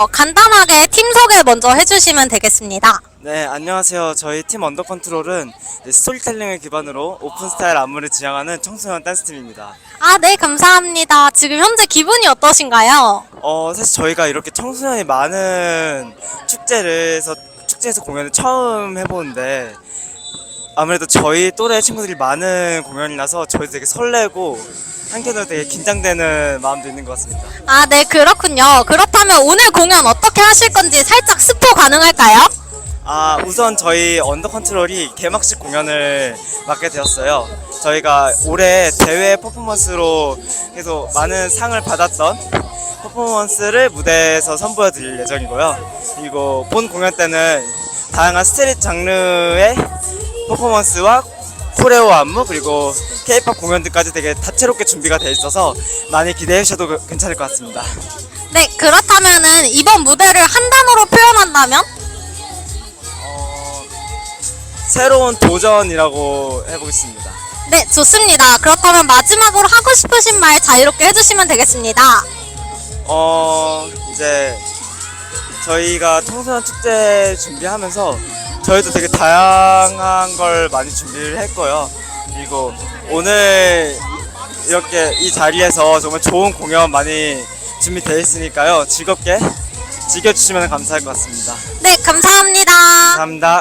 어, 간단하게 팀 소개 먼저 해주시면 되겠습니다. 네, 안녕하세요. 저희 팀 언더 컨트롤은 이제 스토리텔링을 기반으로 오픈 스타일 안무를 지향하는 청소년 댄스 팀입니다. 아, 네, 감사합니다. 지금 현재 기분이 어떠신가요? 어, 사실 저희가 이렇게 청소년이 많은 축제를에서 축제에서 공연을 처음 해보는데 아무래도 저희 또래 친구들이 많은 공연이라서 저희도 되게 설레고 한편으로 되게 긴장되는 마음도 있는 것 같습니다. 아, 네, 그렇군요. 그렇다면 오늘 공연 어떻게 하실 건지 살짝 스포 가능할까요? 아, 우선 저희 언더 컨트롤이 개막식 공연을 맡게 되었어요. 저희가 올해 대회 퍼포먼스로 해서 많은 상을 받았던 퍼포먼스를 무대에서 선보여 드릴 예정이고요. 그리고 본 공연 때는 다양한 스트릿 장르의 퍼포먼스와 코레오 안무 그리고 케이팝 공연들까지 되게 다채롭게 준비가 돼 있어서 많이 기대해 주셔도 그- 괜찮을 것 같습니다. 네, 그렇다면은 이번 무대를 한 단어로 표현한다면? 어, 새로운 도전이라고 해보겠습니다. 네, 좋습니다. 그렇다면 마지막으로 하고 싶으신 말 자유롭게 해주시면 되겠습니다. 어 이제 저희가 청소년 축제 준비하면서 저희도 되게 다양한 걸 많이 준비를 했고요. 그리고 오늘 이렇게 이 자리에서 정말 좋은 공연 많이 준비되어 있으니까요. 즐겁게 즐겨주시면 감사할 것 같습니다. 네, 감사합니다. 감사합니다.